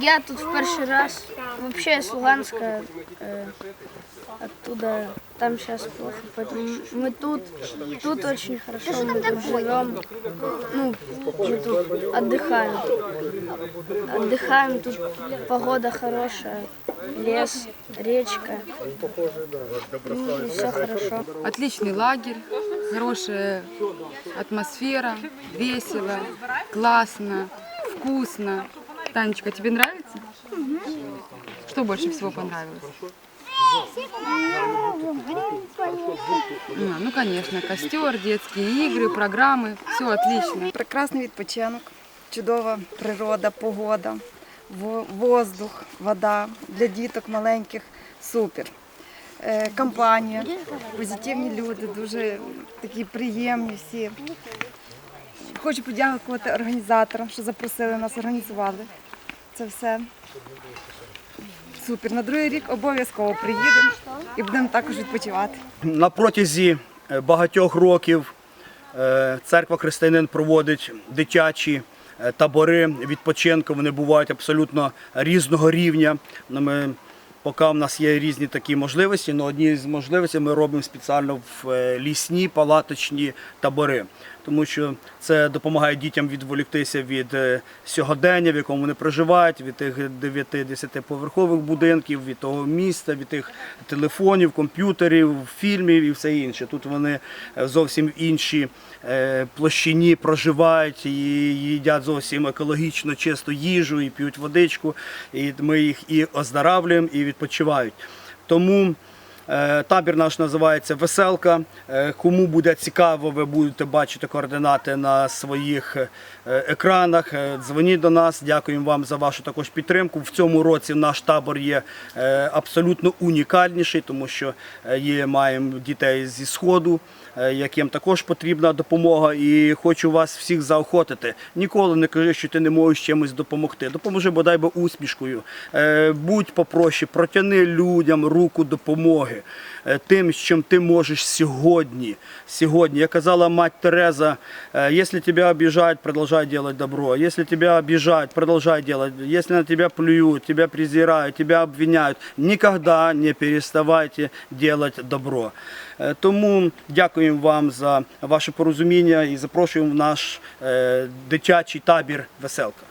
Я тут в перший раз. Вообще я с Луганска. э, оттуда, там сейчас плохо, поэтому мы тут, тут очень хорошо, мы тут живем. Ну, мы тут отдыхаем. Отдыхаем, тут погода хорошая, лес, речка. Ну, все хорошо. Отличный лагерь, хорошая атмосфера, весело, классно, вкусно. Танечка, тебе нравится? Что больше всего понравилось? Ну, конечно, костер, детские игры, программы, все отлично. Прекрасний відпочинок, чудова природа, погода, во- воздух, вода для діток маленьких супер. Е, Компанія, позитивні люди, дуже такі приємні всі. Хочу подякувати організаторам, що запросили нас, організували це все. Супер. На другий рік обов'язково приїдемо і будемо також відпочивати. На протязі е, багатьох років е, церква християнин проводить дитячі е, табори відпочинку. Вони бувають абсолютно різного рівня. Ну, Ми, поки в нас є різні такі можливості, але одні з можливостей ми робимо спеціально в е, лісні палаточні табори. Тому що це допомагає дітям відволіктися від е, сьогодення, в якому вони проживають, від тих 9-10 поверхових будинків, від того міста, від тих телефонів, комп'ютерів, фільмів і все інше. Тут вони е, зовсім в іншій площині проживають і їдять зовсім екологічно чисту їжу, і п'ють водичку. І ми їх і оздоравлюємо, і відпочивають. Тому Табір наш називається Веселка. Е, Кому буде цікаво, ви будете бачити координати на своїх е, екранах. Е, Дзвоніть до нас. Дякуємо вам за вашу також підтримку. В цьому році наш табор є е, абсолютно унікальніший, тому що е, є, маємо дітей зі сходу, е, яким також потрібна допомога. І хочу вас всіх заохотити. Ніколи не кажи, що ти не можеш чимось допомогти. Допоможи бодай би усмішкою. Е, Будь попроще, протяни людям руку допомоги е, тим, чим ти можеш сьогодні. Сьогодні, як казала мать Тереза, е, якщо тебе обіжають, продовжай делать добро. Якщо тебе обіжають, продовжай делать. Якщо на тебе плюють, тебе презирають, тебе обвиняють, ніколи не переставайте делать добро. Е, Тому дякуємо вам за ваше порозуміння і запрошуємо в наш е, дитячий табір Веселка.